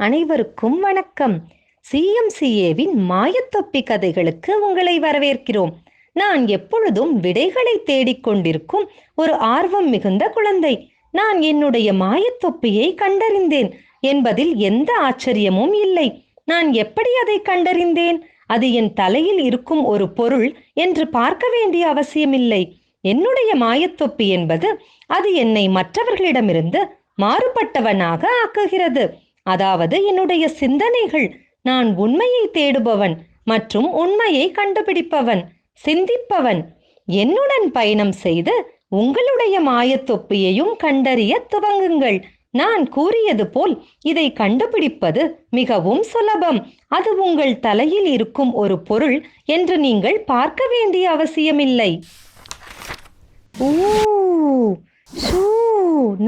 அனைவருக்கும் வணக்கம். சிஎம்சிஏவின் மாயத்தொப்பி கதைகளுக்கு உங்களை வரவேற்கிறோம். நான் எப்பொழுதும் விடைகளை தேடிக்கொண்டிருக்கும் ஒரு ஆர்வம் மிகுந்த குழந்தை. நான் என்னுடைய மாயத்தொப்பியை கண்டறிந்தேன். என்பதில் எந்த ஆச்சரியமும் இல்லை. நான் எப்படி அதை கண்டறிந்தேன்? அது என் தலையில் இருக்கும் ஒரு பொருள் என்று பார்க்க வேண்டிய அவசியமில்லை. என்னுடைய மாயத்தொப்பி என்பது அது என்னை மற்றவர்களிடமிருந்து மாறுபட்டவனாக ஆக்குகிறது. அதாவது என்னுடைய சிந்தனைகள் நான் உண்மையை தேடுபவன் மற்றும் உண்மையை கண்டுபிடிப்பவன் சிந்திப்பவன். என்னுடன் பயணம் செய்து உங்களுடைய மாயத்தொப்பியையும் கண்டறிய துவங்குங்கள். நான் கூறியது போல் இதை கண்டுபிடிப்பது மிகவும் சுலபம். அது உங்கள் தலையில் இருக்கும் ஒரு பொருள் என்று நீங்கள் பார்க்க வேண்டிய அவசியமில்லை. ஊ ஷூ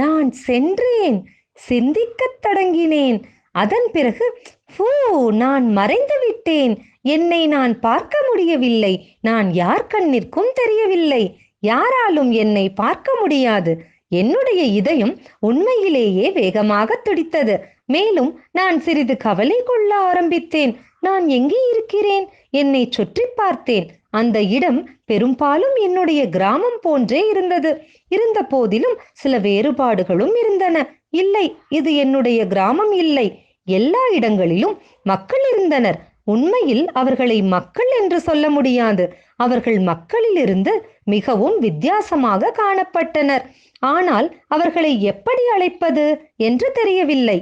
நான் சென்றேன். சிந்திக்கத் தொடங்கினேன். அதன் பிறகு ஃபூ நான் மறைந்து விட்டேன். என்னை நான் பார்க்க முடியவில்லை. நான் யார் கண்ணிற்கும் தெரியவில்லை. யாராலும் என்னை பார்க்க முடியாது. என்னுடைய இதயம் உண்மையிலேயே வேகமாக துடித்தது. மேலும் நான் சிறிது கவலை கொள்ள ஆரம்பித்தேன். நான் எங்கே இருக்கிறேன்? என்னை சுற்றி பார்த்தேன். அந்த இடம் பெரும்பாலும் என்னுடைய கிராமம் போன்றே இருந்தது. இருந்த போதிலும் சில வேறுபாடுகளும் இருந்தன. இல்லை இது என்னுடைய கிராமம் இல்லை. எல்லா இடங்களிலும் மக்கள் இருந்தனர். உண்மையில் அவர்களை மக்கள் என்று சொல்ல முடியாது. அவர்கள் மக்களிலிருந்து மிகவும் வித்தியாசமாக காணப்பட்டனர். ஆனால் அவர்களை எப்படி அழைப்பது என்று தெரியவில்லை.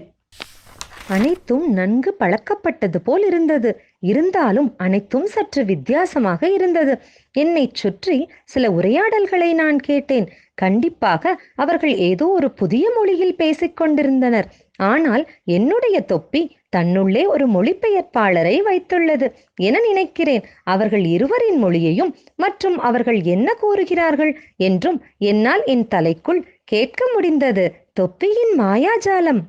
அனைத்தும் நன்கு பழக்கப்பட்டது போல் இருந்தது. இருந்தாலும் அனைத்தும் சற்று வித்தியாசமாக இருந்தது. என்னை சுற்றி சில உரையாடல்களை நான் கேட்டேன். கண்டிப்பாக அவர்கள் ஏதோ ஒரு புதிய மொழியில் பேசிக் கொண்டிருந்தனர். ஆனால் என்னுடைய தொப்பி தன்னுள்ளே ஒரு மொழிபெயர்ப்பாளரை வைத்துள்ளது என நினைக்கிறேன். அவர்கள் இருவரின் மொழியையும் மற்றும் அவர்கள் என்ன கூறுகிறார்கள் என்றும் என்னால் என் தலைக்குள் கேட்க முடிந்தது. தொப்பியின் மாயாஜாலம்.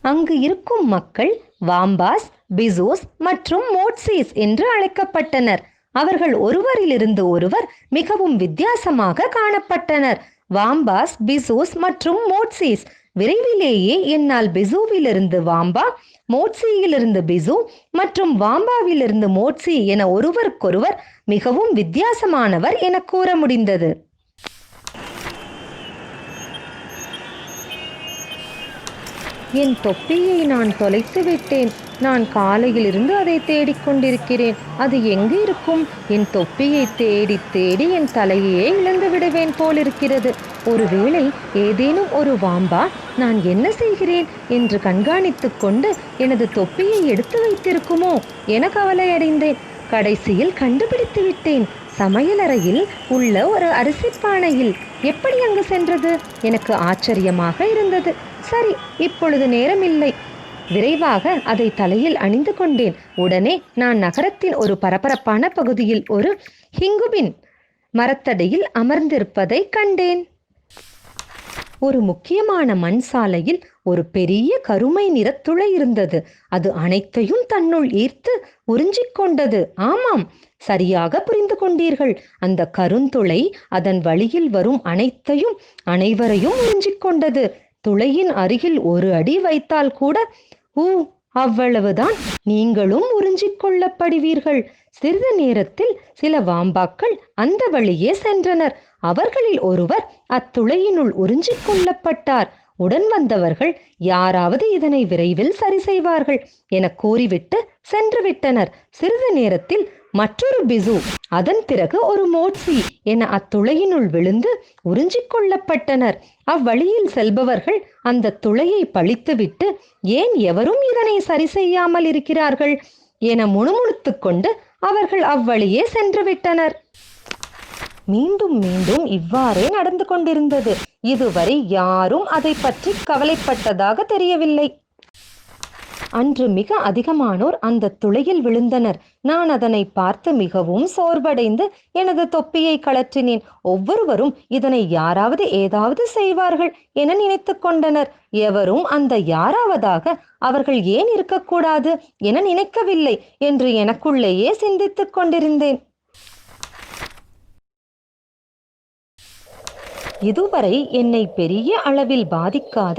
அங்கு இருக்கும் மக்கள் வாம்பாஸ் பிசோஸ் மற்றும் மோட்சீஸ் என்று அழைக்கப்பட்டனர். அவர்கள் ஒருவரிலிருந்து ஒருவர் மிகவும் வித்தியாசமாக காணப்பட்டனர். வாம்பாஸ் பிசோஸ் மற்றும் மோட்சீஸ். விரைவிலேயே என்னால் பிசுவிலிருந்து வாம்பா மோட்சியிலிருந்து பிசு மற்றும் வாம்பாவிலிருந்து மோட்சி என ஒருவருக்கொருவர் மிகவும் வித்தியாசமானவர் என கூற முடிந்தது. என் தொப்பியை நான் தொலைத்து விட்டேன். நான் காலையிலிருந்து அதை தேடிக்கொண்டிருக்கிறேன் அது எங்கு இருக்கும்? என் தொப்பியை தேடி தேடி என் தலையையே இழந்து விடுவேன் போலிருக்கிறது. ஒருவேளை ஏதேனும் ஒரு வாம்பா நான் என்ன செய்கிறேன் என்று கண்காணித்து கொண்டு எனது தொப்பியை எடுத்து வைத்திருக்குமோ என கவலையடைந்தேன் கடைசியில் கண்டுபிடித்து விட்டேன். சமையலறையில் உள்ள ஒரு அரிசி பானையில். எப்படி அங்கு சென்றது? எனக்கு ஆச்சரியமாக இருந்தது. சரி இப்பொழுது நேரமில்லை. விரைவாக அதை தலையில் அணிந்து கொண்டேன். உடனே நான் நகரத்தின் ஒரு பரபரப்பான பகுதியில் ஒரு ஹிங்குபின் மரத்தடியில் அமர்ந்திருப்பதை கண்டேன். ஒரு முக்கியமான மண் சாலையில் ஒரு பெரிய கருமை நிற துளை இருந்தது. அது அனைத்தையும் தன்னுள் ஈர்த்து உறிஞ்சிக் கொண்டது. ஆமாம் சரியாக புரிந்து கொண்டீர்கள். அந்த கருந்துளை அதன் வழியில் வரும் அனைத்தையும் அனைவரையும் உறிஞ்சிக் கொண்டது. துளையின் அருகில் ஒரு அடி வைத்தால் கூட ஊ அவ்வளவுதான். நீங்களும் உறிஞ்சிக் கொள்ளப்படுவீர்கள். சிறிது நேரத்தில் சில வாம்பாக்கள் அந்த வழியே சென்றனர். அவர்களில் ஒருவர் அத்துளையினுள் உறிஞ்சிக் கொள்ளப்பட்டார். உடன் வந்தவர்கள் யாராவது இதனை விரைவில் சரி செய்வார்கள் என கூறிவிட்டு சென்று விட்டனர் சிறிது நேரத்தில் மற்றொரு பிசு அதன் பிறகு ஒரு மோட்சி என அத்துளையினுள் விழுந்து உறிஞ்சிக் கொள்ளப்பட்டனர். அவ்வழியில் செல்பவர்கள் அந்த துளையை பழித்துவிட்டு ஏன் எவரும் இதனை சரி செய்யாமல் இருக்கிறார்கள்? என முணுமுணுத்துக் கொண்டு அவர்கள் அவ்வழியே சென்று விட்டனர். மீண்டும் மீண்டும் இவ்வாறே நடந்து கொண்டிருந்தது. இதுவரை யாரும் அதை பற்றி கவலைப்பட்டதாக தெரியவில்லை. அன்று மிக அதிகமானோர் அந்த துளையில் விழுந்தனர். நான் அதனை பார்த்து மிகவும் சோர்வடைந்து எனது தொப்பியை கழற்றினேன். ஒவ்வொருவரும் இதனை யாராவது ஏதாவது செய்வார்கள் என நினைத்து கொண்டனர். எவரும் அந்த யாராவதாக அவர்கள் ஏன் இருக்கக்கூடாது என நினைக்கவில்லை என்று எனக்குள்ளேயே சிந்தித்துக் கொண்டிருந்தேன். இதுவரை என்னை பெரிய அளவில் பாதிக்காத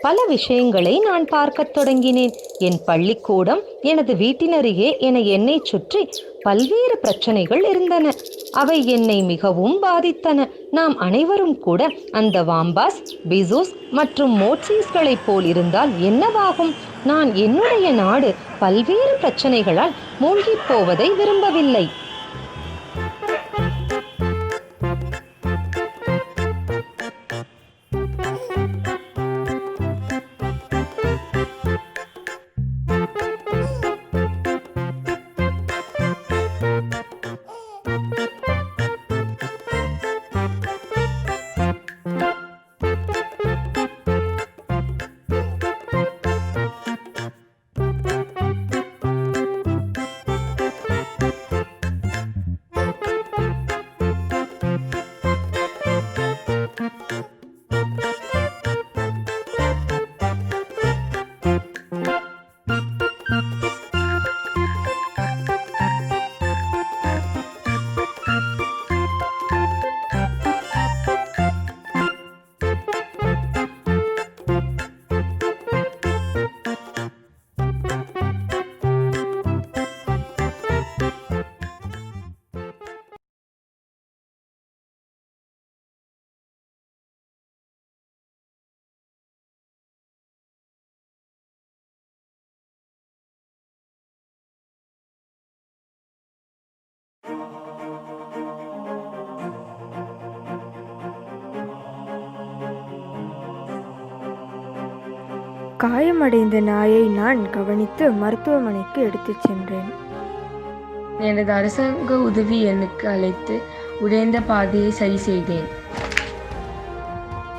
பல விஷயங்களை நான் பார்க்கத் தொடங்கினேன். என் பள்ளிக்கூடம் எனது வீட்டினருகே என என்னை சுற்றி பல்வேறு பிரச்சனைகள் இருந்தன. அவை என்னை மிகவும் பாதித்தன. நாம் அனைவரும் கூட அந்த வாம்பாஸ் பிசூஸ் மற்றும் மோட்சீஸ்களைப் போல் இருந்தால் என்னவாகும்? நான் என்னுடைய நாடு பல்வேறு பிரச்சனைகளால் மூழ்கிப் போவதை விரும்பவில்லை. காயமடைந்த நாயை நான் கவனித்து மருத்துவமனைக்கு எடுத்துச் சென்றேன். எனது அரசாங்க உதவி எண்ணுக்கு அழைத்து உடைந்த பாதையை சரி செய்தேன்.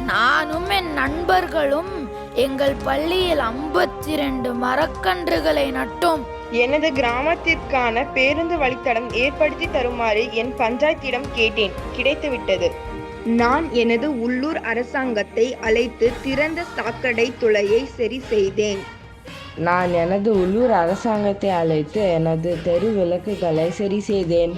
நானும் என் நண்பர்களும் எங்கள் பள்ளியில் 52 மரக்கன்றுகளை நட்டோம். எனது கிராமத்திற்கான பேருந்து வழித்தடம் ஏற்படுத்தி தருமாறு என் பஞ்சாயத்திடம் கேட்டேன். கிடைத்துவிட்டது. நான் எனது உள்ளூர் அரசாங்கத்தை அழைத்து திறந்த சாக்கடை துளையை சரி செய்தேன். நான் எனது உள்ளூர் அரசாங்கத்தை அழைத்து எனது தெரு விளக்குகளை சரி செய்தேன்.